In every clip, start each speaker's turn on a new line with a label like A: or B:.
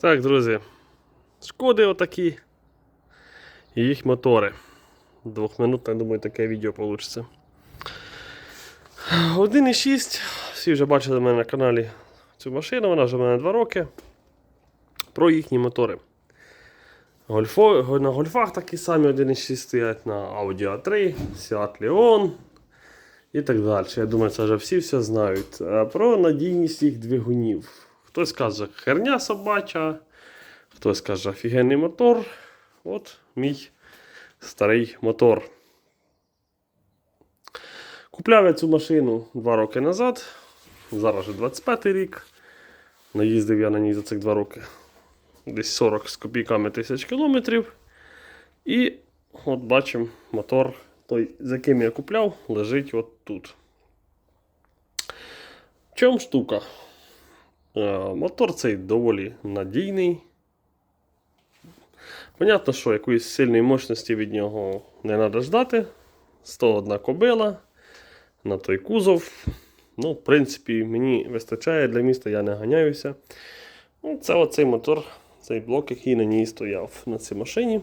A: Так, друзі. Шкоди отакі. І їх мотори. Двохминутне, думаю, таке відео вийде. 1,6. Всі вже бачили в мене на каналі цю машину, вона вже в мене 2 роки. Про їхні мотори. Гольфо, на гольфах такі самі 1,6 стоять, на Audi A3, Seat Leon і так далі. Я думаю, це вже всі все знають. Про надійність їх двигунів. Хтось каже, херня собача, хтось каже, офігенний мотор. От мій старий мотор. Купляв я цю машину 2 роки назад. Зараз вже 25 рік. Наїздив я на ній за цих 2 роки. Десь 40 з копійками тисяч кілометрів. І от бачимо, мотор, той, з яким я купляв, лежить от тут. В чому штука? Е, Мотор цей доволі надійний. Понятно, що якоїсь сильної мощності від нього не треба ждати. 101 кобила на той кузов. Ну, в принципі, мені вистачає для міста, я не ганяюся. Ну, Це оцей мотор, цей блок, який на ній стояв на цій машині.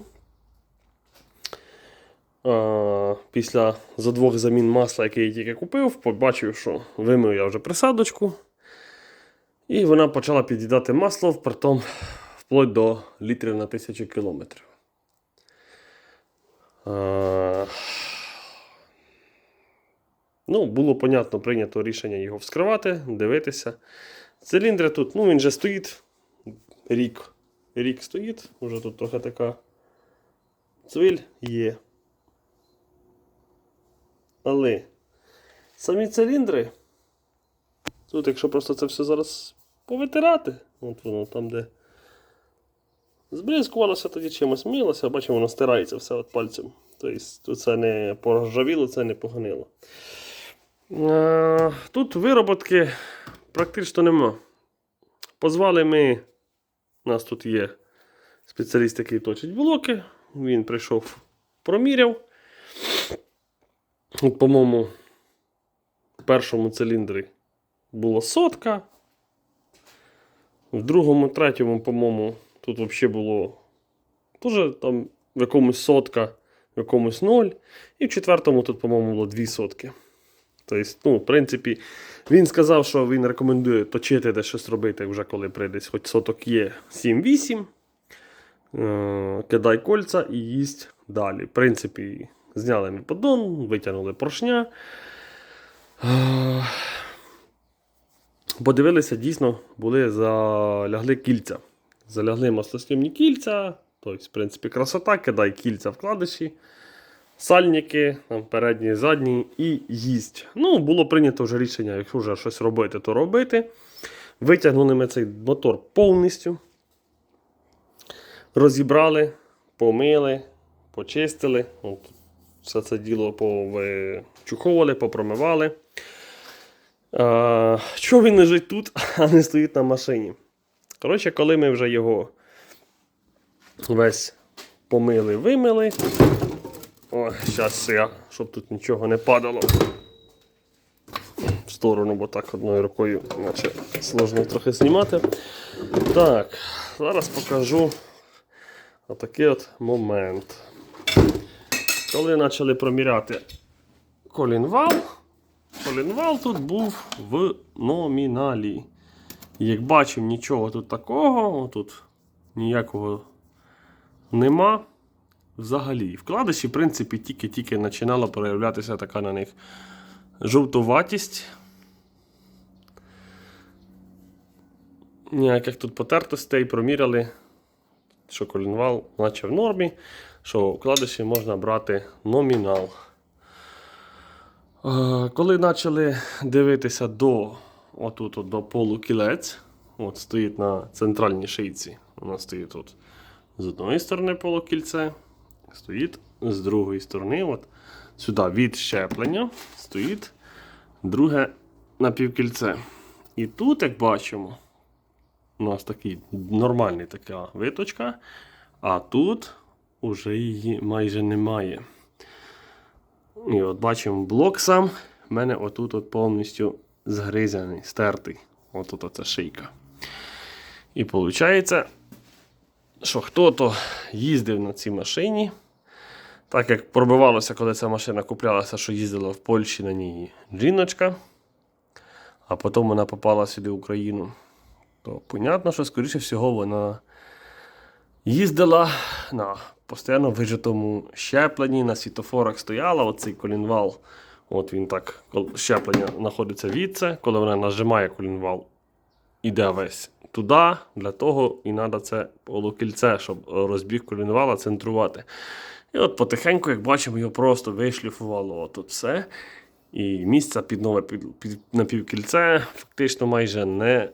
A: Після за двох замін масла, який я тільки купив, побачив, що вимив я вже присадочку. І вона почала під'їдати масло, притом вплоть до літрів на тисячу кілометрів. А, Ну, було, понятно, прийнято рішення його вскривати, дивитися. Циліндри тут, ну він же стоїть рік. Рік стоїть, уже тут трохи така цвиль є. Але самі циліндри, тут, якщо просто це все зараз повитирати, от воно там, де збризкувалося тоді чимось милося, бачимо, воно стирається все от пальцем. Тобто це не поржавіло, це не погонило. Е, Тут вироботки практично нема. Позвали ми, у нас тут є спеціаліст, який точить блоки. Він прийшов, проміряв. По-моєму, в першому циліндрі була сотка. В другому, третьому, по-моєму, тут взагалі було теж там в якомусь сотка, в якомусь ноль. І в четвертому тут, по-моєму, було дві сотки. Тобто, ну, в принципі, він сказав, що він рекомендує точити де щось робити, вже коли прийде, хоч соток є 7-8. Е, кидай кольця і їсть далі. В принципі, зняли ми поддон, витягнули поршня. Подивилися, дійсно, були залягли кільця. Залягли маслосйомні кільця. Тобто, в принципі, красота, кидай кільця вкладиші, сальники, там, передні, задні і їсть. Ну, було прийнято вже рішення, якщо вже щось робити, то робити. Витягнули ми цей мотор повністю. Розібрали, помили, почистили. От, все це діло повичуховували, попромивали. А, що він лежить тут, а не стоїть на машині? Коротше, коли ми вже його весь помили, вимили. О, зараз я, щоб тут нічого не падало в сторону, бо так одною рукою, наче сложно трохи знімати. Так, зараз покажу отакий от момент. Коли почали проміряти колінвал, колінвал тут був в номіналі. Як бачимо, нічого тут такого, тут ніякого нема. Взагалі, вкладиші, в принципі, тільки-тільки починала проявлятися така на них жовтуватість. Ніяких тут потертостей проміряли, що колінвал наче в нормі, що вкладиші можна брати номінал. Коли почали дивитися до отут, от, до полукілець, от стоїть на центральній шийці. Нас стоїть тут з одної сторони полукільце, стоїть з другої сторони. От сюди від щеплення стоїть друге напівкільце. І тут, як бачимо, у нас такий нормальний така виточка, а тут уже її майже немає. І от бачимо блок сам. в мене отут от повністю згризаний, стертий. Отут оця шийка. І виходить, що хто-то їздив на цій машині. Так як пробивалося, коли ця машина куплялася, що їздила в Польщі на ній жіночка, а потім вона попала сюди в Україну, то понятно, що, скоріше всього, вона їздила на постійно вижитому щепленні, на світофорах стояла, оцей колінвал. От він так, щеплення знаходиться від це, коли вона нажимає колінвал, іде весь туди, для того і треба це полукільце, щоб розбіг колінвала центрувати. І от потихеньку, як бачимо, його просто вишліфувало отут все. І місця під нове під, під, напівкільце фактично майже не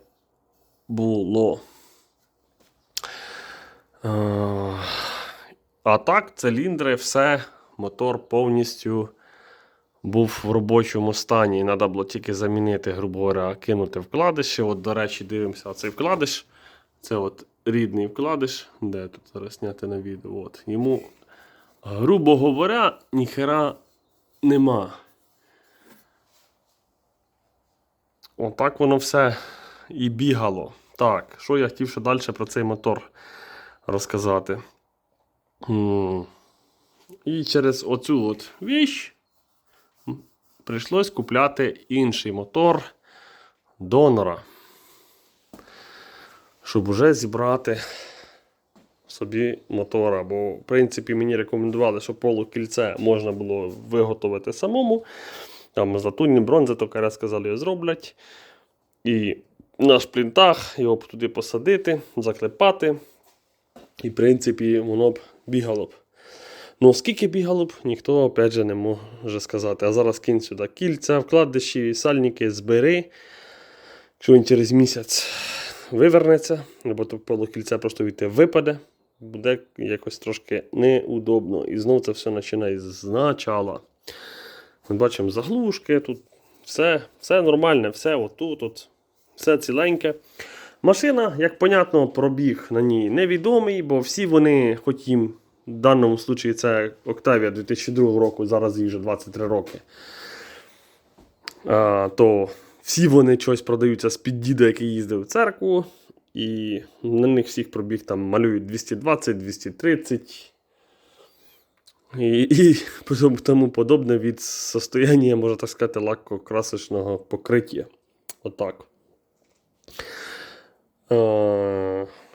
A: було. Е, А так, циліндри, все, мотор повністю був в робочому стані. І треба було тільки замінити, грубо говоря, кинути вкладиші. От, до речі, дивимося цей вкладиш. Це от рідний вкладиш, де тут зараз зняти на відео. От. Йому, грубо говоря, ніхера нема. Отак воно все і бігало. Так, що я хотів ще далі про цей мотор розказати. І через оцю от віч прийшлось купляти інший мотор донора. Щоб уже зібрати собі мотора. Бо, в принципі, мені рекомендували, що полукільце можна було виготовити самому. Там з латунні бронзи, то кара сказали, зроблять. І на шплінтах його туди посадити, заклепати. І, в принципі, воно б бігало б. Ну, скільки бігало б, ніхто опять же не може сказати. А зараз кинь сюди кільця, вкладиші, сальники, збери. Якщо він через місяць вивернеться, або то полукільце просто від тебе випаде, буде якось трошки неудобно. І знову це все починає з Ми бачимо заглушки, тут все, все нормальне, все отут, от, все ціленьке. Машина, як понятно, пробіг на ній невідомий, бо всі вони, хоч їм в даному случаї це Octavia 2002 року, зараз їй вже 23 роки. То всі вони щось продаються з-під діда, який їздив в церкву. І на них всіх пробіг там малюють 220, 230. І, і тому подобне від состояння, можна так сказати, лакокрасочного покриття. Отак. Е,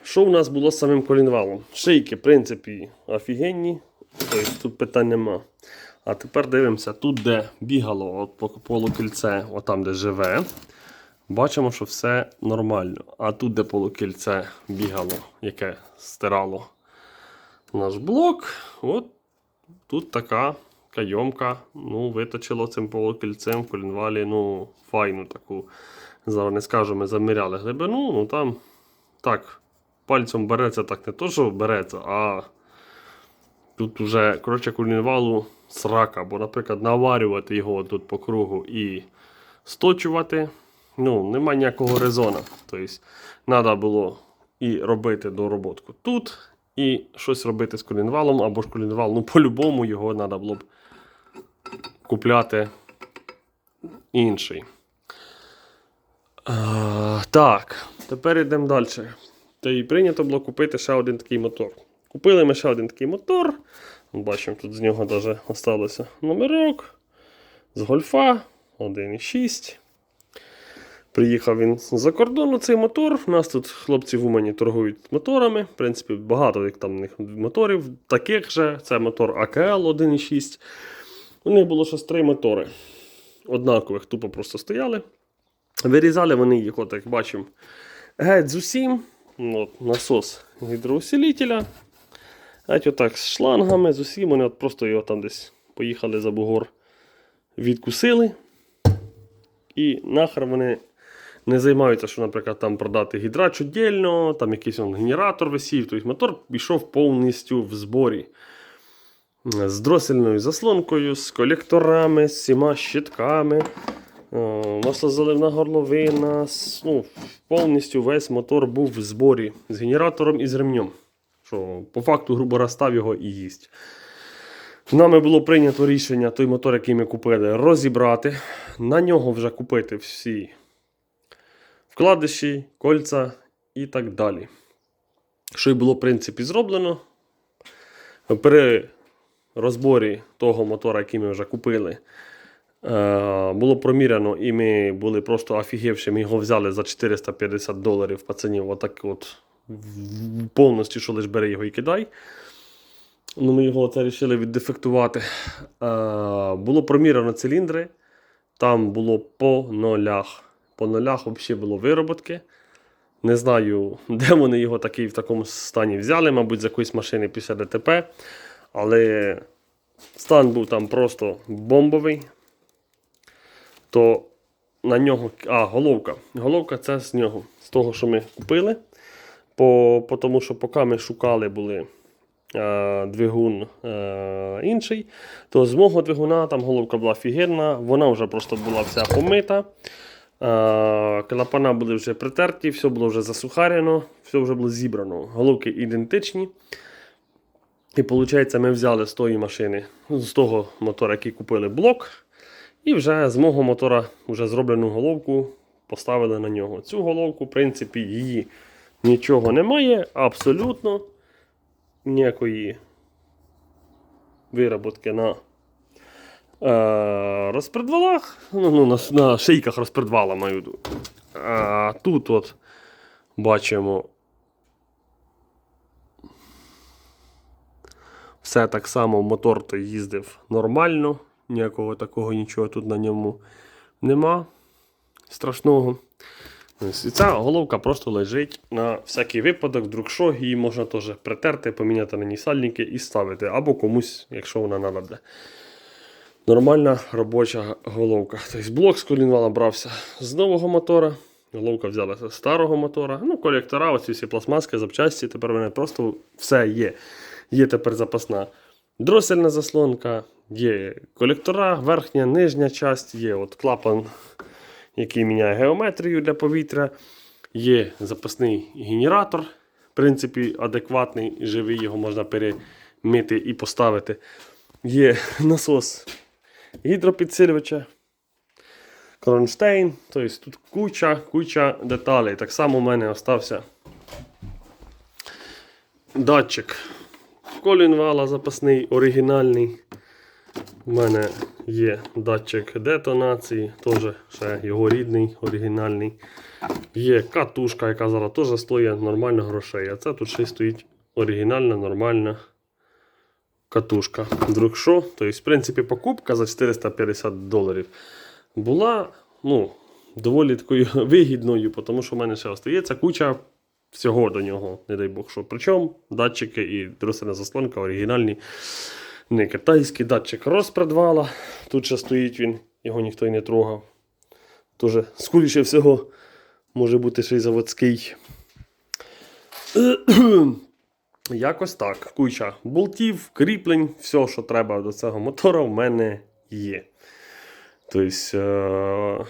A: Що у нас було з самим колінвалом? Шийки, в принципі, офігенні. Тобто тут питань нема. А тепер дивимося, тут, де бігало от по полукільце, отам, де живе. Бачимо, що все нормально. А тут, де полукільце бігало, яке стирало наш блок, от тут така кайомка. Ну, виточило цим полукільцем в колінвалі, ну, файну таку. Зараз не скажу, ми заміряли глибину, ну там так, пальцем береться, так не то, що береться, а тут вже, коротше, колінвалу срака, бо, наприклад, наварювати його тут по кругу і сточувати, ну, нема ніякого резона. Тобто, треба було і робити дороботку тут, і щось робити з колінвалом, або ж колінвал, ну, по-любому його треба було б купляти інший. А, так, тепер йдемо далі. Та й прийнято було купити ще один такий мотор. Купили ми ще один такий мотор. Бачимо, тут з нього навіть залишився номерок. З гольфа 1,6. Приїхав він з-за кордону цей мотор. У нас тут хлопці в Умані торгують моторами. В принципі, багато їх там в них моторів. Таких же. Це мотор АКЛ 1,6. У них було щось три мотори. Однакових, тупо просто стояли. Вирізали вони їх, от як бачимо, геть з усім. От, насос гідроусилителя. Геть отак з шлангами, з усім. Вони от просто його там десь поїхали за бугор, відкусили. І нахер вони не займаються, що, наприклад, там продати гідрач віддільно, там якийсь он, генератор висів. Тобто мотор пішов повністю в зборі. З дросельною заслонкою, з колекторами, з всіма щитками. О, Маслозаливна горловина. Ну, повністю весь мотор був в зборі з генератором і з ремнем. Що по факту, грубо розстав його і їсть. Нами було прийнято рішення той мотор, який ми купили, розібрати. На нього вже купити всі вкладиші, кольця і так далі. що й було, в принципі, зроблено. При розборі того мотора, який ми вже купили, е, було проміряно, і ми були просто офігівши. Ми його взяли за 450 доларів пацанів, отак от повністю, що лиш бери його і кидай. Ну, ми його це вирішили віддефектувати. Е, було проміряно циліндри. Там було по нолях. По нолях взагалі було вироботки. Не знаю, де вони його такий в такому стані взяли, мабуть, з якоїсь машини після ДТП. Але стан був там просто бомбовий. То на нього. А, головка. Головка це з нього, з того, що ми купили. По, по тому, що поки ми шукали були е, двигун е, інший, то з мого двигуна там головка була фігірна, вона вже просто була вся помита. Е, клапана були вже притерті, все було вже засухарено, все вже було зібрано. Головки ідентичні. І виходить, ми взяли з тої машини, з того мотора, який купили блок, і вже з мого мотора вже зроблену головку поставили на нього. Цю головку, в принципі, її нічого немає, абсолютно ніякої вироботки на е, розпредвалах, ну, ну, на, на шийках розпредвала маю. А тут от бачимо все так само, мотор то їздив нормально, ніякого такого нічого тут на ньому нема страшного. І ця головка просто лежить на всякий випадок, вдруг що, її можна теж притерти, поміняти на ній сальники і ставити, або комусь, якщо вона надо. Нормальна робоча головка. Тобто блок з колінвала брався з нового мотора. Головка взялася з старого мотора. Ну, колектора, оці всі пластмаски, запчасті, тепер вони просто все є. Є тепер запасна дросельна заслонка, є колектора, верхня, нижня часть, є от клапан, який міняє геометрію для повітря. Є запасний генератор, в принципі, адекватний, живий, його можна перемити і поставити. Є насос гідропідсилювача, кронштейн. Тобто тут куча, куча деталей. Так само у мене остався датчик колінвала запасний, оригінальний. У мене є датчик детонації, теж ще його рідний, оригінальний. Є катушка, яка зараз теж стоїть нормально грошей. А це тут ще стоїть оригінальна, нормальна катушка. Вдруг що? Тобто, в принципі, покупка за 450 доларів була ну, доволі такою вигідною, тому що в мене ще остається куча всього до нього, не дай Бог що. Причому датчики і дросельна заслонка оригінальні. Не китайський датчик розпредвала. Тут ще стоїть він, його ніхто й не трогав. Тоже, скоріше всього, може бути ще й заводський. Якось так. Куча болтів, кріплень, все, що треба до цього мотора, в мене є. Тобто, е-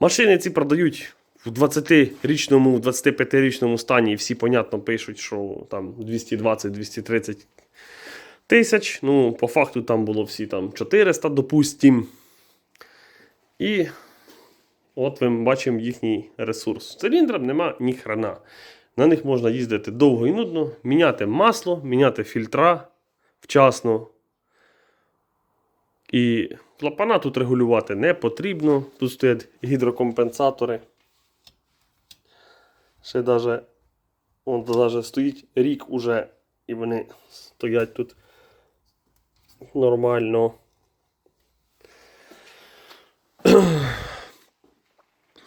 A: машини ці продають в 20-річному, 25-річному стані, всі, понятно, пишуть, що там 220-230 тисяч. Ну, по факту там було всі там 400, допустим. І от ми бачимо їхній ресурс. Циліндрам нема ні хрена. На них можна їздити довго і нудно, міняти масло, міняти фільтра вчасно. І клапана тут регулювати не потрібно. Тут стоять гідрокомпенсатори. Ще даже, он даже стоїть рік уже, і вони стоять тут нормально.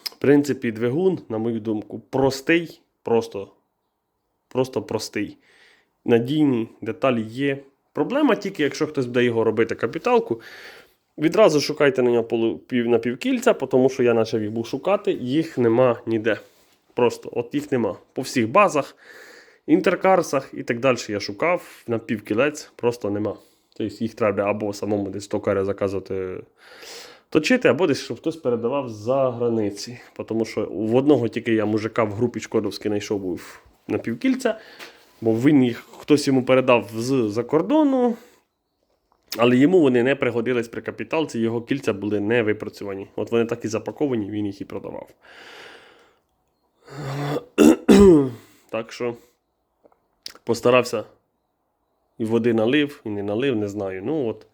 A: В принципі, двигун, на мою думку, простий, просто, просто простий. Надійний, деталі є. Проблема тільки, якщо хтось буде його робити капіталку. Відразу шукайте на нього на півкільця, тому що я почав їх був шукати, їх нема ніде. Просто от їх нема. По всіх базах, інтеркарсах і так далі я шукав на півкілець, просто нема. Тобто їх треба або самому десь токаря заказувати точити, або десь, щоб хтось передавав за границі. Тому що в одного тільки я мужика в групі Шкодовській знайшов був на півкільця, бо він їх хтось йому передав з-за кордону. Але йому вони не пригодились при капіталці, його кільця були не випрацьовані. От вони так і запаковані, він їх і продавав. Так що постарався і води налив, і не налив, не знаю. Ну от,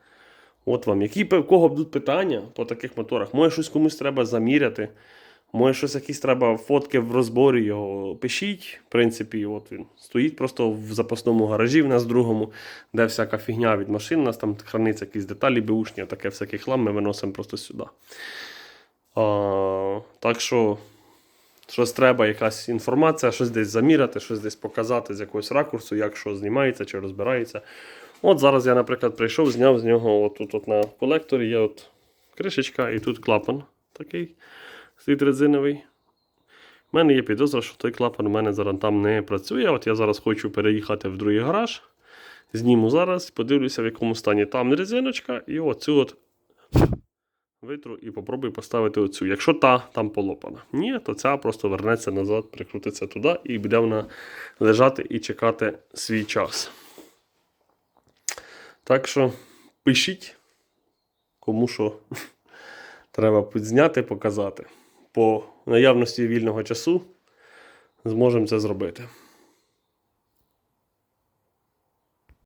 A: от вам. Які в кого будуть питання по таких моторах? Може щось комусь треба заміряти. Може, щось якісь треба фотки в розборі його пишіть. В принципі, от він стоїть просто в запасному гаражі в нас в другому, де всяка фігня від машин. У нас там храниться якісь деталі беушні, таке всякий хлам ми виносимо просто сюди. А, так що, щось треба, якась інформація, щось десь заміряти, щось десь показати з якогось ракурсу, як що знімається чи розбирається. От зараз я, наприклад, прийшов, зняв з нього отут от на колекторі є от кришечка і тут клапан такий стоїть резиновий. У мене є підозра, що той клапан у мене зараз там не працює. От я зараз хочу переїхати в другий гараж. Зніму зараз, подивлюся, в якому стані там резиночка, і оцю от витру і попробую поставити оцю. Якщо та там полопана. Ні, то ця просто вернеться назад, прикрутиться туди і буде вона лежати і чекати свій час. Так що пишіть, кому що треба підзняти, показати. По наявності вільного часу зможемо це зробити.